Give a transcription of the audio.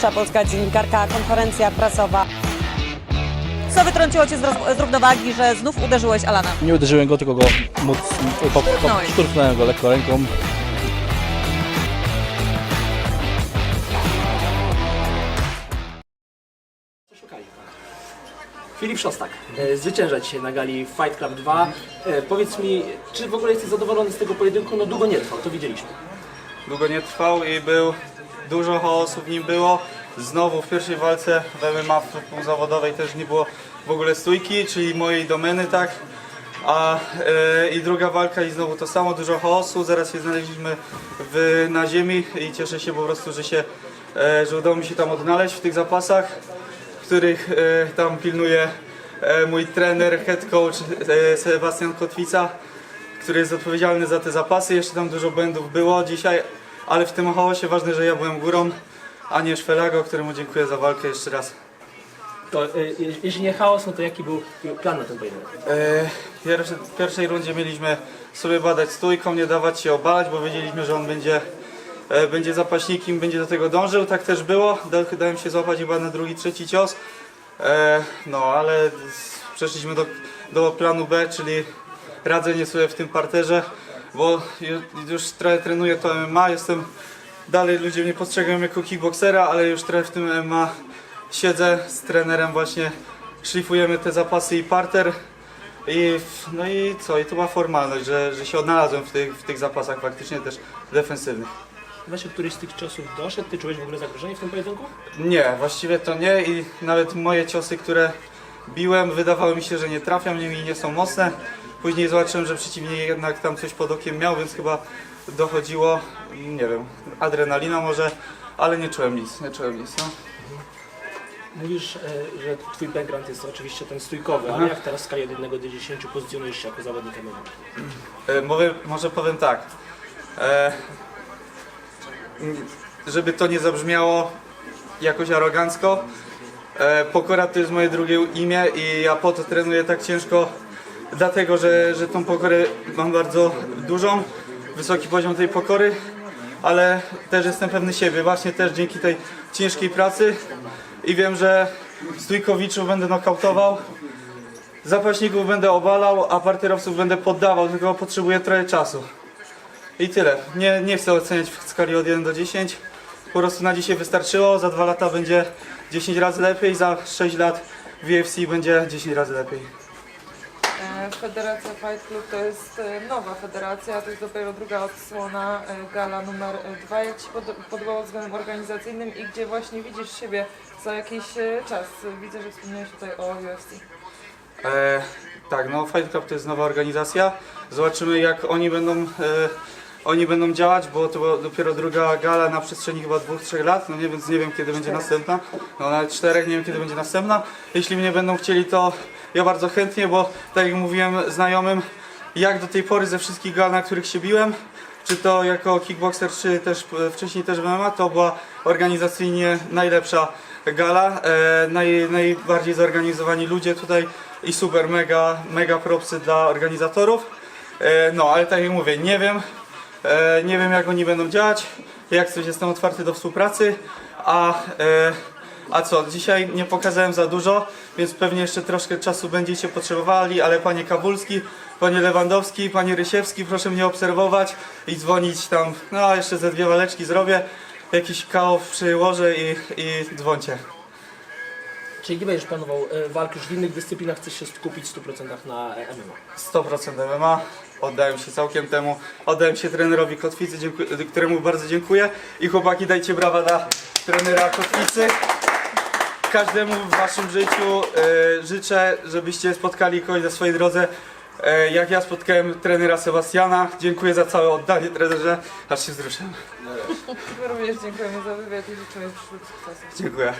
pierwsza polska dziennikarka, konferencja prasowa. Co wytrąciło Cię z, roz- z równowagi, że znów uderzyłeś Alana? Nie uderzyłem go, tylko go móc, po, po, Szturchnąłeś. szturchnąłem go lekko ręką. Filip Szostak, e, zwycięża dzisiaj na gali Fight Club 2. E, Powiedz mi, czy w ogóle jesteś zadowolony z tego pojedynku? No długo nie trwał, to widzieliśmy. długo nie trwał i był dużo chaosu w nim było. Znowu w pierwszej walce w MMA w półzawodowej też nie było w ogóle stójki, czyli mojej domeny, tak. A e, i druga walka i znowu to samo, dużo chaosu. Zaraz się znaleźliśmy w, na ziemi i cieszę się po prostu, że się, e, że udało mi się tam odnaleźć w tych zapasach, których e, tam pilnuje mój trener, head coach Sebastian Kotwica który jest odpowiedzialny za te zapasy. Jeszcze tam dużo błędów było dzisiaj, ale w tym chaosie ważne, że ja byłem górą, a nie Szwelago, któremu dziękuję za walkę jeszcze raz. To, e, je- jeśli nie chaos, no to jaki był plan na ten pojedynek? E, pierwszy, w pierwszej rundzie mieliśmy sobie badać stójką, nie dawać się obalać, bo wiedzieliśmy, że on będzie, e, będzie zapaśnikiem, będzie do tego dążył. Tak też było. Da- Dałem się złapać chyba na drugi, trzeci cios. E, no, ale s- przeszliśmy do, do planu B, czyli radzenie sobie w tym parterze, bo ju- już trochę trenuję to MMA, jestem dalej ludzie mnie postrzegają jako kickboxera, ale już trochę w tym MMA siedzę z trenerem właśnie szlifujemy te zapasy i parter i no i co, i to była formalność, że, że się odnalazłem w tych, w tych zapasach faktycznie też defensywnych. Właśnie któryś z tych ciosów doszedł? Ty czułeś w ogóle zagrożenie w tym pojedynku? Nie, właściwie to nie i nawet moje ciosy, które biłem, wydawało mi się, że nie trafiam nimi nie są mocne. Później zobaczyłem, że przeciwnik jednak tam coś pod okiem miał, więc chyba dochodziło, nie wiem, adrenalina może, ale nie czułem nic, nie czułem nic. No. Mówisz, e, że twój background jest oczywiście ten stójkowy, ale jak teraz w skali od 1 do 10 pozycjonujesz się jako zawodnik MMA? E, Mówię, może powiem tak. E, żeby to nie zabrzmiało jakoś arogancko. E, pokora to jest moje drugie imię i ja po to trenuję tak ciężko, dlatego że, że tą pokorę mam bardzo dużą, wysoki poziom tej pokory, ale też jestem pewny siebie, właśnie też dzięki tej ciężkiej pracy i wiem, że stójkowiczów będę nokautował, Zapaśników będę obalał, a parterowców będę poddawał, tylko potrzebuję trochę czasu. I tyle. Nie, nie chcę oceniać w skali od 1 do 10. Po prostu na dzisiaj wystarczyło. Za 2 lata będzie 10 razy lepiej, za 6 lat w UFC będzie 10 razy lepiej. E, Federacja Fight Club to jest e, nowa federacja, to jest dopiero druga odsłona e, gala numer dwa. Jak Ci pod- podobało względem organizacyjnym i gdzie właśnie widzisz siebie za jakiś czas? Widzę, że wspomniałeś tutaj o UFC. E, tak, no Fight Club to jest nowa organizacja. Zobaczymy jak oni będą, e, oni będą działać, bo to była dopiero druga gala na przestrzeni chyba dwóch, trzech lat, no nie, więc nie wiem kiedy będzie następna. No nawet czterech, nie wiem kiedy będzie następna. Jeśli mnie będą chcieli, to ja bardzo chętnie, bo tak jak mówiłem znajomym, jak do tej pory ze wszystkich gal, na których się biłem, czy to jako kickboxer, czy też e, wcześniej też MMA, to była organizacyjnie najlepsza gala, e, naj, najbardziej zorganizowani ludzie tutaj i super, mega, mega propsy dla organizatorów. E, no, ale tak jak mówię, nie wiem, e, nie wiem jak oni będą działać, jak coś jestem otwarty do współpracy, a, e, a co, dzisiaj nie pokazałem za dużo, więc pewnie jeszcze troszkę czasu będziecie potrzebowali, ale panie Kabulski, panie Lewandowski, panie Rysiewski, proszę mnie obserwować i dzwonić tam, no jeszcze ze dwie waleczki zrobię, jakiś kaow przyłożę i, i dzwońcie. Czyli nie będziesz planował e, walk już w innych dyscyplinach, chcesz się skupić w 100% na e, MMA? 100% MMA. Oddałem się całkiem temu. Oddałem się trenerowi Kotwicy, dziękuję, któremu bardzo dziękuję. I chłopaki, dajcie brawa dla trenera Kotwicy. Każdemu w waszym życiu e, życzę, żebyście spotkali kogoś na swojej drodze. E, jak ja spotkałem trenera Sebastiana. Dziękuję za całe oddanie trenerze. Aż się wzruszyłem. My również dziękujemy za wywiad i życzymy przyszłych sukcesów. Dziękuję.